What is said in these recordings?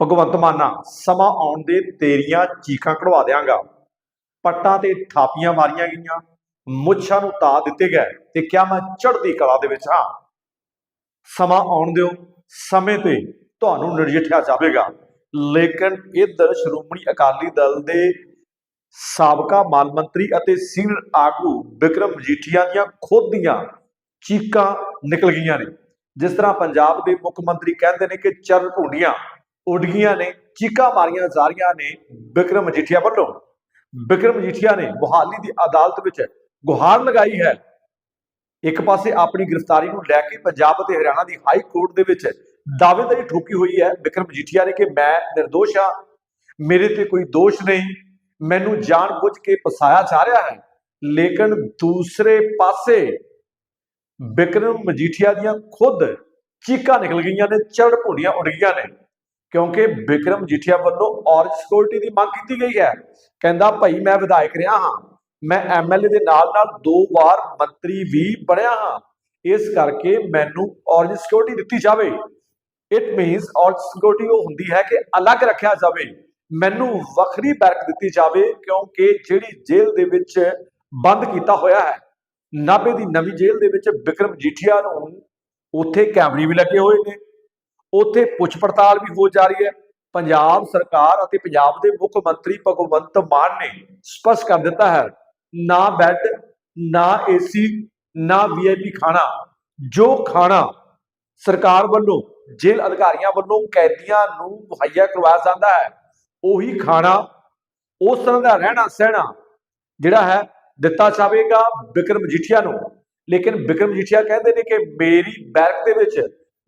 ਭਗਵੰਤ ਮਾਨਾ, ਸਮਾਂ ਆਉਣ ਦੇ ਤੇਰੀਆਂ ਚੀਕਾਂ ਕਢਵਾ ਦਿਆਂਗਾ। ਪੱਟਾਂ ਤੇ ਥਾਪੀਆਂ ਮਾਰੀਆਂ ਗਈਆਂ, ਮੁੱਛਾਂ ਨੂੰ ਤਾ ਦਿੱਤੇ ਗਏ ਤੇ ਕਿਆ ਮੈਂ ਚੜ੍ਹਦੀ ਕਲਾ ਦੇ ਵਿੱਚ ਹਾਂ। ਸਮਾਂ ਆਉਣ ਦਿਓ, ਸਮੇਂ ਤੇ ਤੁਹਾਨੂੰ ਨਜਿੱਠਿਆ ਜਾਵੇਗਾ। ਲੇਕਿਨ ਇੱਧਰ ਸ਼੍ਰੋਮਣੀ ਅਕਾਲੀ ਦਲ ਦੇ ਸਾਬਕਾ ਮਾਲ ਮੰਤਰੀ ਅਤੇ ਸੀਨੀਅਰ ਆਗੂ ਵਿਕਰਮ ਮਜੀਠੀਆ ਦੀਆਂ ਖੁਦ ਦੀਆਂ ਚੀਕਾਂ ਨਿਕਲ ਗਈਆਂ ਨੇ। ਜਿਸ ਤਰ੍ਹਾਂ ਪੰਜਾਬ ਦੇ ਮੁੱਖ ਮੰਤਰੀ ਕਹਿੰਦੇ ਨੇ ਕਿ ਚਰਨ ਭੁੰਡੀਆਂ ਉੱਡ ਗਈਆਂ ਨੇ, ਚੀਕਾਂ ਮਾਰੀਆਂ ਜਾ ਰਹੀਆਂ ਨੇ ਵਿਕਰਮ ਮਜੀਠੀਆ ਵੱਲੋਂ। ਵਿਕਰਮ ਮਜੀਠੀਆ ਨੇ ਮੁਹਾਲੀ ਦੀ ਅਦਾਲਤ ਵਿੱਚ ਗੁਹਾਰ ਲਗਾਈ ਹੈ। ਇੱਕ ਪਾਸੇ ਆਪਣੀ ਗ੍ਰਿਫਤਾਰੀ ਨੂੰ ਲੈ ਕੇ ਪੰਜਾਬ ਅਤੇ ਹਰਿਆਣਾ ਦੀ ਹਾਈ ਕੋਰਟ ਦੇ ਵਿੱਚ ਦਾਅਵੇਦਾਰੀ ਠੋਕੀ ਹੋਈ ਹੈ ਵਿਕਰਮ ਮਜੀਠੀਆ ਨੇ ਕਿ ਮੈਂ ਨਿਰਦੋਸ਼ ਹਾਂ, ਮੇਰੇ ਤੇ ਕੋਈ ਦੋਸ਼ ਨਹੀਂ, ਮੈਨੂੰ ਜਾਣਬੁੱਝ ਕੇ ਫਸਾਇਆ ਜਾ ਰਿਹਾ ਹੈ। ਲੇਕਿਨ ਦੂਸਰੇ ਪਾਸੇ ਵਿਕਰਮ ਮਜੀਠੀਆ ਦੀਆਂ ਖੁਦ ਚੀਕਾਂ ਨਿਕਲ ਗਈਆਂ ਨੇ ਚੜ ਭੁੰਡੀਆਂ ਉੱਡ ਗਈਆਂ ਨੇ। ਕਿਉਂਕਿ ਵਿਕਰਮ ਮਜੀਠੀਆ ਵੱਲੋਂ ਔਰਜ ਸਿਕਿਉਰਿਟੀ ਦੀ ਮੰਗ ਕੀਤੀ ਗਈ ਹੈ। ਕਹਿੰਦਾ, ਭਾਈ, ਮੈਂ ਵਿਧਾਇਕ ਰਿਹਾ ਹਾਂ। ਮੈਂ ਐਮਐਲਏ ਦੇ ਨਾਲ ਨਾਲ ਦੋ ਵਾਰ ਮੰਤਰੀ ਵੀ ਬਣਿਆ ਹਾਂ। ਇਸ ਕਰਕੇ ਮੈਨੂੰ ਔਰਜ ਸਿਕਿਉਰਿਟੀ ਦਿੱਤੀ ਜਾਵੇ। ਇਟ ਮੀਨਸ ਔਰਜ ਸਿਕਿਉਰਿਟੀ ਉਹ ਹੁੰਦੀ ਹੈ ਕਿ ਅਲੱਗ ਰੱਖਿਆ ਜਾਵੇ। ਮੈਨੂੰ ਵੱਖਰੀ ਬੈਰਕ ਦਿੱਤੀ ਜਾਵੇ ਕਿਉਂਕਿ ਜਿਹੜੀ ਜੇਲ੍ਹ ਦੇ ਵਿੱਚ ਬੰਦ ਕੀਤਾ ਹੋਇਆ ਹੈ, ਨਾਭੇ ਦੀ ਨਵੀਂ ਜੇਲ੍ਹ ਦੇ ਵਿੱਚ ਵਿਕਰਮ ਜੀਠੀਆ ਨੂੰ ਉੱਥੇ ਕੈਮਰੇ ਵੀ ਲੱਗੇ ਹੋਏ ਨੇ। ਉੱਥੇ ਪੁੱਛ ਪੜਤਾਲ ਵੀ ਹੋ ਜਾ ਰਹੀ ਹੈ। ਪੰਜਾਬ ਸਰਕਾਰ ਅਤੇ ਪੰਜਾਬ ਦੇ ਮੁੱਖ ਮੰਤਰੀ ਭਗਵੰਤ ਮਾਨ ਨੇ ਸਪਸ਼ਟ ਕਰ ਦਿੱਤਾ ਹੈ, ਨਾ ਬੈੱਡ, ਨਾ ਏਸੀ, ਨਾ ਵੀਆਈਪੀ ਖਾਣਾ। ਜੋ ਖਾਣਾ ਸਰਕਾਰ ਵੱਲੋਂ, ਜੇਲ੍ਹ ਅਧਿਕਾਰੀਆਂ ਵੱਲੋਂ ਕੈਦੀਆਂ ਨੂੰ ਮੁਹੱਈਆ ਕਰਵਾਇਆ ਜਾਂਦਾ ਹੈ, ਉਹੀ ਖਾਣਾ ਉਸ ਤਰ੍ਹਾਂ ਦਾ ਰਹਿਣਾ ਸਹਿਣਾ ਜਿਹੜਾ ਹੈ, ਦਿੱਤਾ ਜਾਵੇਗਾ ਵਿਕਰਮ ਮਜੀਠੀਆ ਨੂੰ। ਲੇਕਿਨ ਵਿਕਰਮ ਮਜੀਠੀਆ ਕਹਿੰਦੇ ਨੇ ਕਿ ਮੇਰੀ ਬੈਰਕ ਦੇ ਵਿੱਚ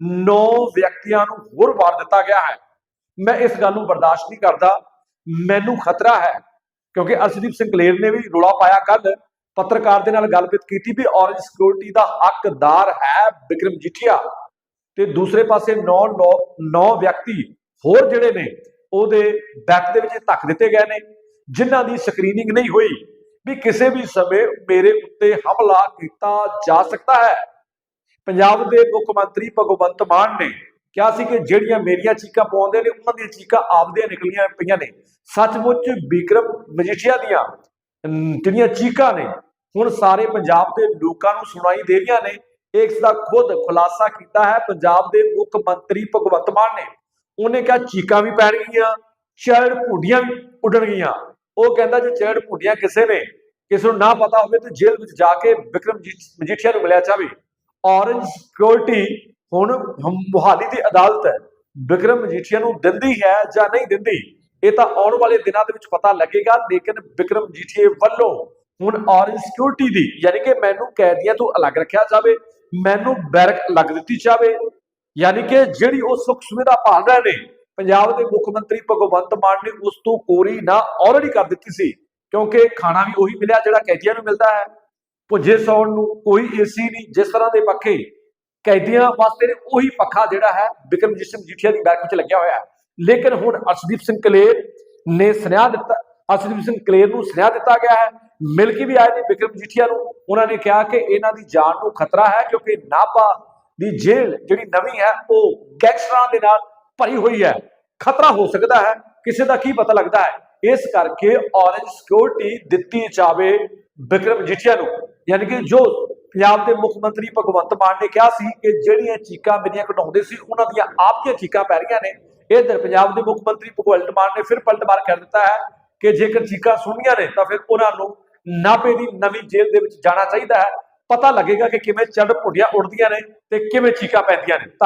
9 ਵਿਅਕਤੀਆਂ ਨੂੰ ਹੋਰ ਵਾਰ ਦਿੱਤਾ ਗਿਆ ਹੈ। ਮੈਂ ਇਸ ਗੱਲ ਨੂੰ ਬਰਦਾਸ਼ਤ ਨਹੀਂ ਕਰਦਾ। ਮੈਨੂੰ ਖਤਰਾ ਹੈ, ਕਿਉਂਕਿ ਅਰਸ਼ਦੀਪ ਸਿੰਘ ਕਲੇਰ ਨੇ ਵੀ ਰੋਲਾ ਪਾਇਆ ਕੱਲ ਪੱਤਰਕਾਰ ਦੇ ਨਾਲ ਗੱਲਬਾਤ ਕੀਤੀ ਵੀ ਔਰੰਜ ਸਿਕਿਉਰਿਟੀ ਦਾ ਹੱਕਦਾਰ ਹੈ ਵਿਕਰਮ ਮਜੀਠੀਆ ਤੇ ਦੂਸਰੇ ਪਾਸੇ 9 9 ਵਿਅਕਤੀ ਹੋਰ ਜਿਹੜੇ ਨੇ, ਉਹਦੇ ਬੈਕ ਦੇ ਵਿੱਚ ਧੱਕ ਦਿੱਤੇ ਗਏ ਨੇ, ਜਿਨ੍ਹਾਂ ਦੀ ਸਕਰੀਨਿੰਗ ਨਹੀਂ ਹੋਈ। ਵੀ ਕਿਸੇ ਵੀ ਸਮੇਂ ਮੇਰੇ ਉੱਤੇ ਹਮਲਾ ਕੀਤਾ ਜਾ ਸਕਦਾ ਹੈ। ਪੰਜਾਬ ਦੇ ਮੁੱਖ ਮੰਤਰੀ ਭਗਵੰਤ ਮਾਨ ਨੇ ਕਿਹਾ ਸੀ ਕਿ ਜਿਹੜੀਆਂ ਮੇਰੀਆਂ ਚੀਕਾਂ ਪਾਉਂਦੇ ਨੇ, ਉਹਨਾਂ ਦੀਆਂ ਚੀਕਾਂ ਆਪਦੀਆਂ ਨਿਕਲੀਆਂ ਪਈਆਂ ਨੇ। ਸੱਚਮੁੱਚ ਵਿਕਰਮ ਮਜੀਠੀਆ ਦੀਆਂ ਜਿਹੜੀਆਂ ਚੀਕਾਂ ਨੇ, ਹੁਣ ਸਾਰੇ ਪੰਜਾਬ ਦੇ ਲੋਕਾਂ ਨੂੰ ਸੁਣਾਈ ਦੇ ਰਹੀਆਂ ਨੇ। ਇਸ ਦਾ ਖੁਦ ਖੁਲਾਸਾ ਕੀਤਾ ਹੈ। ਪੰਜਾਬ ਦੇ ਮੁੱਖ ਮੰਤਰੀ ਭਗਵੰਤ ਮਾਨ ਨੇ। ਉਹਨੇ ਕਿਹਾ ਚੀਕਾਂ ਵੀ ਪੈਣਗੀਆਂ ਚੜ ਭੁੰਡੀਆਂ ਵੀ ਉੱਡਣਗੀਆਂ ਉਹ ਕਹਿੰਦਾ ਜੇ ਚੜ ਭੁੰਡੀਆਂ ਕਿਸੇ ਨੇ, ਕਿਸੇ ਨੂੰ ਨਾ ਪਤਾ ਹੋਵੇ ਤੇ ਜੇਲ੍ਹ ਵਿੱਚ ਜਾ ਕੇ ਵਿਕਰਮ ਮਜੀਠੀਆ ਨੂੰ ਮਿਲਿਆ ਜਾਵੇ। ਔਰੰਜ ਸਿਕਿਉਰਿਟੀ ਹੁਣ ਹਮ- ਮੁਹਾਲੀ ਦੀ ਅਦਾਲਤ ਹੈ। ਵਿਕਰਮ ਮਜੀਠੀਆ ਨੂੰ ਦਿੰਦੀ ਹੈ ਜਾਂ ਨਹੀਂ ਦਿੰਦੀ, ਇਹ ਤਾਂ ਆਉਣ ਵਾਲੇ ਦਿਨਾਂ ਦੇ ਵਿੱਚ ਪਤਾ ਲੱਗੇਗਾ, ਲੇਕਿਨ ਵਿਕਰਮ ਮਜੀਠੀਆ ਵੱਲੋਂ ਹੁਣ ਔਰੰਜ ਸਿਕਿਉਰਿਟੀ ਦੀ ਯਾਨੀ ਕਿ ਮੈਨੂੰ ਕੈਦੀਆਂ ਤੋਂ ਅਲੱਗ ਰੱਖਿਆ ਜਾਵੇ, ਮੈਨੂੰ ਬੈਰਕ ਅਲੱਗ ਦਿੱਤੀ ਜਾਵੇ, ਯਾਨੀ ਕਿ ਜਿਹੜੀ ਉਹ ਸੁੱਖ ਸੁਵਿਧਾ ਭਾਲ ਨੇ, ਪੰਜਾਬ ਦੇ ਮੁੱਖ ਮੰਤਰੀ ਭਗਵੰਤ ਮਾਨ ਨੇ ਉਸ ਤੋਂ ਕੋਰੀ ਨਾ ਆਲਰੇਡੀ ਕਰ ਦਿੱਤੀ ਸੀ, ਕਿਉਂਕਿ ਖਾਣਾ ਵੀ ਉਹੀ ਮਿਲਿਆ ਜਿਹੜਾ ਕੈਦੀਆਂ ਨੂੰ ਮਿਲਦਾ ਹੈ। ਭੁੱਜੇ ਸੌਣ ਨੂੰ ਕੋਈ ਏਸੀ ਨਹੀਂ, ਜਿਸ ਤਰ੍ਹਾਂ ਦੇ ਪੱਖੇ ਕੈਦੀਆਂ ਵਾਸਤੇ ਨੇ, ਉਹੀ ਪੱਖਾ ਜਿਹੜਾ ਹੈ ਬਿਕਰਮਜੀਤ ਸਿੰਘ ਜੀਠੀਆ ਦੀ ਬੈਕ ਵਿੱਚ ਲੱਗਿਆ ਹੋਇਆ ਹੈ। ਲੇਕਿਨ ਹੁਣ ਅਰਸ਼ਦੀਪ ਸਿੰਘ ਕਲੇਰ ਨੇ ਸੁਨੇਹਾ ਦਿੱਤਾ, ਅਰਸ਼ਦੀਪ ਸਿੰਘ ਕਲੇਰ ਨੂੰ ਸੁਨੇਹਾ ਦਿੱਤਾ ਗਿਆ ਹੈ। ਮਿਲ ਕੇ ਵੀ ਆਏ ਨੇ ਬਿਕਰਮ ਜੀਠੀਆ ਨੂੰ। ਉਹਨਾਂ ਨੇ ਕਿਹਾ ਕਿ ਇਹਨਾਂ ਦੀ ਜਾਨ ਨੂੰ ਖਤਰਾ ਹੈ, ਕਿਉਂਕਿ ਨਾਭਾ ਦੀ ਜੇਲ੍ਹ ਜਿਹੜੀ ਨਵੀਂ ਹੈ, ਉਹ ਗੈਂਗਸਟਰਾਂ ਦੇ ਨਾਲ ਭਰੀ ਹੋਈ ਹੈ। ਖਤਰਾ ਹੋ ਸਕਦਾ ਹੈ, ਕਿਸੇ ਦਾ ਕੀ ਪਤਾ ਲੱਗਦਾ ਹੈ। ਇਸ ਕਰਕੇ ਔਰੰਜ ਸਿਕਿਉਰਿਟੀ ਦਿੱਤੀ ਜਾਵੇ ਬਿਕਰਮ ਜੀਠੀਆ ਨੂੰ। ਯਾਨੀ ਕਿ ਜੋ ਪੰਜਾਬ ਦੇ ਮੁੱਖ ਮੰਤਰੀ ਭਗਵੰਤ ਮਾਨ ਨੇ ਕਿਹਾ ਸੀ ਕਿ ਜਿਹੜੀਆਂ ਚੀਕਾਂ ਮੇਰੀਆਂ ਕਢਾਉਂਦੇ ਸੀ, ਉਹਨਾਂ ਦੀਆਂ ਆਪ ਦੀਆਂ ਚੀਕਾਂ ਪੈ ਰਹੀਆਂ ਨੇ। ਇਧਰ ਪੰਜਾਬ ਦੇ ਮੁੱਖ ਮੰਤਰੀ ਭਗਵੰਤ ਮਾਨ ਨੇ ਫਿਰ ਪਲਟਵਾਰ ਕਰ ਦਿੱਤਾ ਹੈ ਕਿ ਜੇਕਰ ਚੀਕਾਂ ਸੁਣੀਆਂ ਨੇ ਤਾਂ ਫਿਰ ਉਹਨਾਂ ਨੂੰ ਨਾਭੇ ਦੀ ਨਵੀਂ ਜੇਲ੍ਹ ਦੇ ਵਿੱਚ ਜਾਣਾ ਚਾਹੀਦਾ ਹੈ। ਪਤਾ ਲੱਗੇਗਾ ਕਿ ਕਿਵੇਂ ਚੜ ਭੁੱਡੀਆਂ ਉੱਡਦੀਆਂ ਨੇ ਤੇ ਕਿਵੇਂ ਚੀਕਾਂ ਪੈਂਦੀਆਂ ਨੇ।